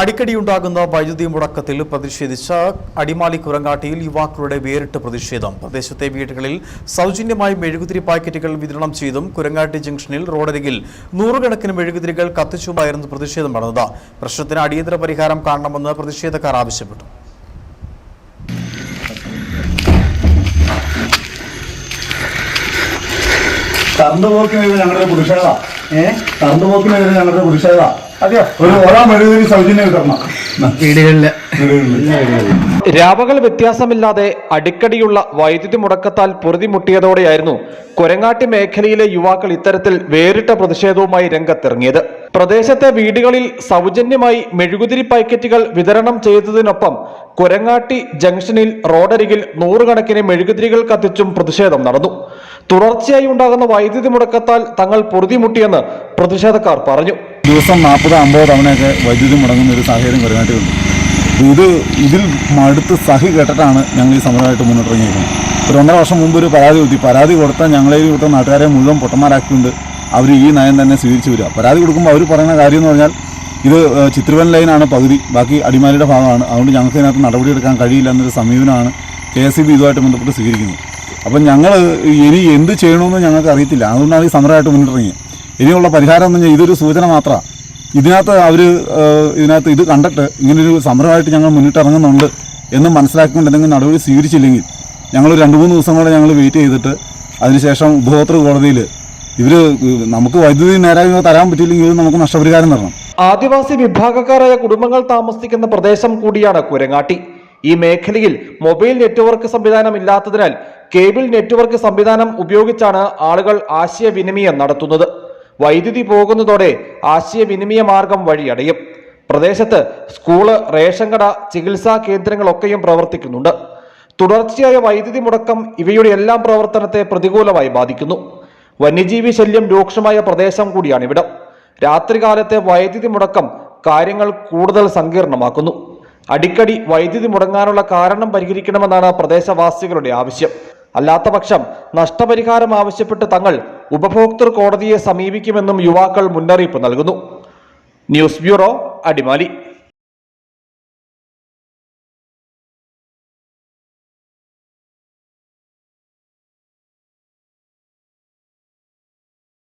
അടിക്കടിയുണ്ടാകുന്ന വൈദ്യുതി മുടക്കത്തിൽ പ്രതിഷേധിച്ച അടിമാലി കുരങ്ങാട്ടിയിൽ യുവാക്കളുടെ വേറിട്ട് പ്രതിഷേധം. പ്രദേശത്തെ വീടുകളിൽ സൗജന്യമായി മെഴുകുതിരി പാക്കറ്റുകൾ വിതരണം ചെയ്തും കുരങ്ങാട്ടി ജംഗ്ഷനിൽ റോഡരികിൽ നൂറുകണക്കിന് മെഴുകുതിരികൾ കത്തിച്ചുമായിരുന്നു പ്രതിഷേധം നടന്നത്. പ്രശ്നത്തിന് അടിയന്തര പരിഹാരം കാണണമെന്ന് പ്രതിഷേധക്കാർ ആവശ്യപ്പെട്ടു. പോക്കിനെതിരെ ഞങ്ങളുടെ പ്രതിഷേധ. ഏഹ് പോക്കിനെതിരെ ഞങ്ങളുടെ പ്രതിഷേധ. രാപകൽ വ്യത്യാസമില്ലാതെ അടിക്കടിയുള്ള വൈദ്യുതി മുടക്കത്താൽ പൊറുതിമുട്ടിയതോടെയായിരുന്നു കൊരങ്ങാട്ടി മേഖലയിലെ യുവാക്കൾ ഇത്തരത്തിൽ വേറിട്ട പ്രതിഷേധവുമായി രംഗത്തിറങ്ങിയത്. പ്രദേശത്തെ വീടുകളിൽ സൗജന്യമായി മെഴുകുതിരി പാക്കറ്റുകൾ വിതരണം ചെയ്തതിനൊപ്പം കൊരങ്ങാട്ടി ജംഗ്ഷനിൽ റോഡരികിൽ നൂറുകണക്കിന് മെഴുകുതിരികൾ കത്തിച്ചും പ്രതിഷേധം നടന്നു. തുടർച്ചയായി ഉണ്ടാകുന്ന വൈദ്യുതി മുടക്കത്താൽ തങ്ങൾ പൊറുതിമുട്ടിയെന്ന് പ്രതിഷേധക്കാർ പറഞ്ഞു. ദിവസം നാൽപ്പത് അമ്പത് തവണയൊക്കെ വൈദ്യുതി മുടങ്ങുന്ന ഒരു സാഹചര്യം കുറവായിട്ടുണ്ട് ഇത് ഇതിൽ മടുത്ത് സഹി കേട്ടിട്ടാണ് ഞങ്ങൾ ഈ സമരമായിട്ട് മുന്നോട്ടിറങ്ങിയിരിക്കുന്നത്. ഒരു ഒന്നര വർഷം മുമ്പ് ഒരു പരാതി കൊടുത്തി. പരാതി കൊടുത്താൽ ഞങ്ങളെ കൂട്ടം നാട്ടുകാരെ മുഴുവൻ പൊട്ടന്മാരാക്കിക്കൊണ്ട് അവർ ഈ നയം തന്നെ സ്വീകരിച്ചു വരിക. പരാതി കൊടുക്കുമ്പോൾ അവർ പറയുന്ന കാര്യം എന്ന് പറഞ്ഞാൽ ഇത് ചിത്രവൻ ലൈനാണ് പകുതി. ബാക്കി അടിമാലിയുടെ ഭാഗമാണ്. അതുകൊണ്ട് ഞങ്ങൾക്ക് ഇതിനകത്ത് നടപടിയെടുക്കാൻ കഴിയില്ല എന്നൊരു സമീപനമാണ് കെ എസ് ബി ഇതുമായിട്ട് ബന്ധപ്പെട്ട് സ്വീകരിക്കുന്നത്. അപ്പം ഞങ്ങൾ ഇനി എന്ത് ചെയ്യണമെന്ന് ഞങ്ങൾക്ക് അറിയത്തില്ല. അതുകൊണ്ടാണ് ഈ സമരമായിട്ട് മുന്നിട്ടിറങ്ങിയത്. ഇനിയുള്ള പരിഹാരം എന്ന് പറഞ്ഞാൽ ഇതൊരു സൂചന മാത്രമാണ് ഇതിനകത്ത് അവർ ഇതിനകത്ത് ഇത് കണ്ടിട്ട് ഇങ്ങനൊരു സമരമായിട്ട് ഞങ്ങൾ മുന്നിട്ടിറങ്ങുന്നുണ്ട് എന്ന് മനസ്സിലാക്കിക്കൊണ്ട് എന്തെങ്കിലും നടപടി സ്വീകരിച്ചില്ലെങ്കിൽ ഞങ്ങൾ രണ്ട് മൂന്ന് ദിവസം കൂടെ ഞങ്ങൾ വെയിറ്റ് ചെയ്തിട്ട് അതിനുശേഷം ഉപഭോക്തൃ കോടതിയിൽ ഇവർ നമുക്ക് വൈദ്യുതി നേരായ്മ തരാൻ പറ്റിയില്ലെങ്കിൽ ഇത് നമുക്ക് നഷ്ടപരിഹാരം തരണം. ആദിവാസി വിഭാഗക്കാരായ കുടുംബങ്ങൾ താമസിക്കുന്ന പ്രദേശം കൂടിയാണ് കുരങ്ങാട്ടി. ഈ മേഖലയിൽ മൊബൈൽ നെറ്റ്വർക്ക് സംവിധാനം ഇല്ലാത്തതിനാൽ കേബിൾ നെറ്റ്വർക്ക് സംവിധാനം ഉപയോഗിച്ചാണ് ആളുകൾ ആശയവിനിമയം നടത്തുന്നത്. വൈദ്യുതി പോകുന്നതോടെ ആശയവിനിമയ മാർഗം വഴിയടയും. പ്രദേശത്ത് സ്കൂൾ റേഷൻ കട ചികിത്സാ കേന്ദ്രങ്ങളൊക്കെയും പ്രവർത്തിക്കുന്നുണ്ട്. തുടർച്ചയായ വൈദ്യുതി മുടക്കം ഇവയുടെ എല്ലാം പ്രവർത്തനത്തെ പ്രതികൂലമായി ബാധിക്കുന്നു. വന്യജീവി ശല്യം രൂക്ഷമായ പ്രദേശം കൂടിയാണ് ഇവിടം രാത്രികാലത്തെ വൈദ്യുതി മുടക്കം കാര്യങ്ങൾ കൂടുതൽ സങ്കീർണമാക്കുന്നു. അടിക്കടി വൈദ്യുതി മുടങ്ങാനുള്ള കാരണം പരിഹരിക്കണമെന്നാണ് പ്രദേശവാസികളുടെ ആവശ്യം. അല്ലാത്ത പക്ഷം നഷ്ടപരിഹാരം ആവശ്യപ്പെട്ട് തങ്ങൾ ഉപഭോക്തൃ കോടതിയെ സമീപിക്കുമെന്നും യുവാക്കൾ മുന്നറിയിപ്പ് നൽകുന്നു. News bureau Adimali.